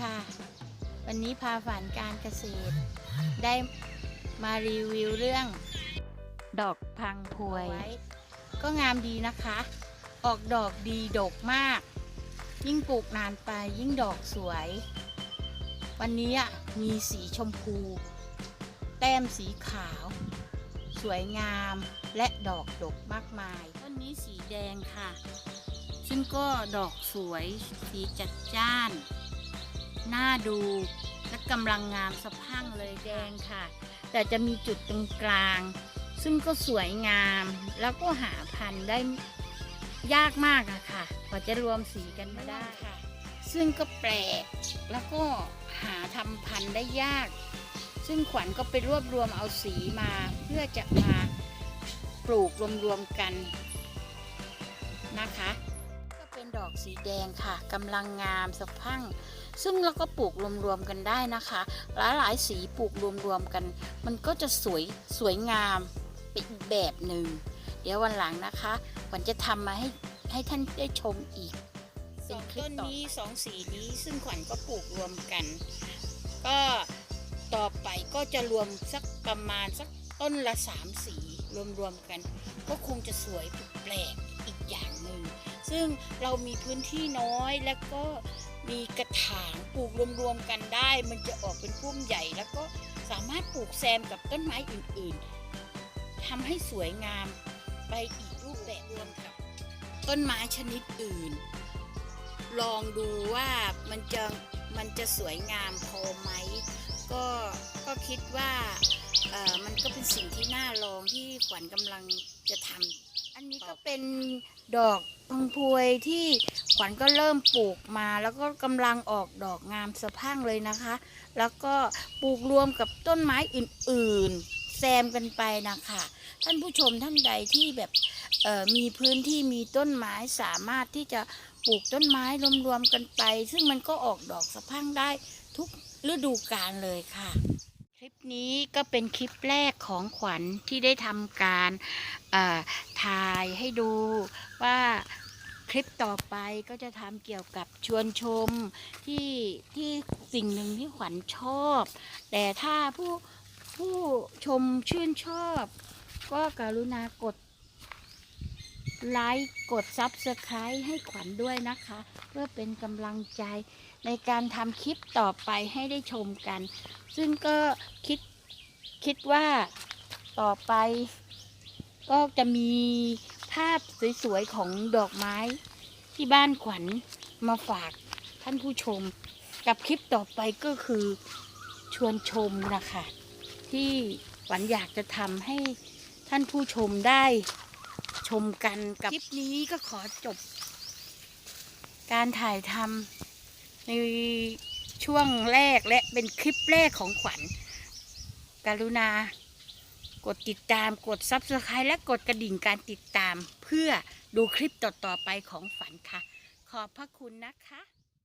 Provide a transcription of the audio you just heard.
ค่ะ วันนี้พาฝันการเกษตร ได้มารีวิวเรื่อง ดอกพังพวย ก็งามดีนะคะ ออกดอกดีดกมาก ยิ่งปลูกนานไปยิ่งดอกสวย วันนี้อะมีสีชมพู แต้มสีขาว สวยงามและดอกดกมากมาย ต้นนี้สีแดงค่ะ ซึ่งก็ดอกสวย สีจัดจ้าน น่าดู และกำลังงามสะพรั่งเลยแดงค่ะ แต่จะมีจุดตรงกลาง ซึ่งก็สวยงาม แล้วก็หาพันธุ์ได้ยากมากอะค่ะกว่าจะรวมสีกันมาได้ค่ะ ซึ่งก็แปลก แล้วก็หาทำพันธุ์ได้ยาก ซึ่งขวัญก็ไปรวบรวมเอาสีมาเพื่อจะมาปลูกรวมๆกันนะคะก็เป็น ดอกสีแดงค่ะกำลังงามสะพั่ง ซึ่งเราก็ปลูกรวมๆกันได้นะคะหลายๆสีปลูกรวมๆกัน มันก็จะสวยสวยงามไปอีกแบบหนึ่งเดี๋ยววันหลังนะคะวัญจะทำมาให้ให้ท่านได้ชมอีกเป็นคลิปต้นนี้สองสีนี้ซึ่งขวัญก็ปลูกรวมกัน ก็ต่อไปก็จะรวมสักประมาณสักต้นละสามสีรวมๆกัน ก็คงจะสวยแปลก ซึ่งเรามีพื้นที่น้อยแล้วก็มีกระถางปลูกรวมๆกันได้ มันจะออกเป็นพุ่มใหญ่ แล้วก็สามารถปลูกแซมกับต้นไม้อื่นๆทำให้สวยงามไปอีกรูปแบบรวมกับ ต้นไม้ชนิดอื่น ลองดูว่ามันจะมันจะสวยงามพอไหม ก็ก็คิดว่ามันก็เป็นสิ่งที่น่าลองที่ขวัญกำลังจะทำ อันนี้ก็เป็นดอกพังพวยที่ขวัญก็เริ่มปลูกมา แล้วก็กำลังออกดอกงามสะพรั่งเลยนะคะ แล้วก็ปลูกรวมกับต้นไม้อื่นๆ แซมกันไปนะคะ ท่านผู้ชมท่านใดที่แบบเอ่อมีพื้นที่มีต้นไม้สามารถที่จะปลูกต้นไม้รวมๆกันไป ซึ่งมันก็ออกดอกสะพรั่งได้ทุกฤดูกาลเลยค่ะค ลิปนี้ก็เป็นคลิปแรกของขวัญที่ได้ทำการถ่ายให้ดูว่าคลิปต่อไปก็จะทำเกี่ยวกับชวนชมที่ที่สิ่งหนึ่งที่ขวัญชอบ แต่ถ้าผู้ผู้ชมชื่นชอบ ก็กรุณากด ไลค์ กด Subscribe ให้ขวัญด้วยนะคะ เพื่อเป็นกำลังใจในการทำคลิปต่อไปให้ได้ชมกัน ซึ่งก็คิดคิดว่าต่อไป ก็จะมีภาพสวยๆของดอกไม้ ที่บ้านขวัญมาฝากท่านผู้ชม กับคลิปต่อไปก็คือชวนชมนะคะ ที่ขวัญอยากจะทำให้ท่านผู้ชมได้ ชมกันกับคลิปนี้ก็ขอจบ การถ่ายทำในช่วงแรกและเป็นคลิปแรกของขวัญ กรุณากดติดตามกด Subscribe และกดกระดิ่งการติดตาม เพื่อดูคลิปต่อๆไปของฝันค่ะ ขอบพระคุณนะคะ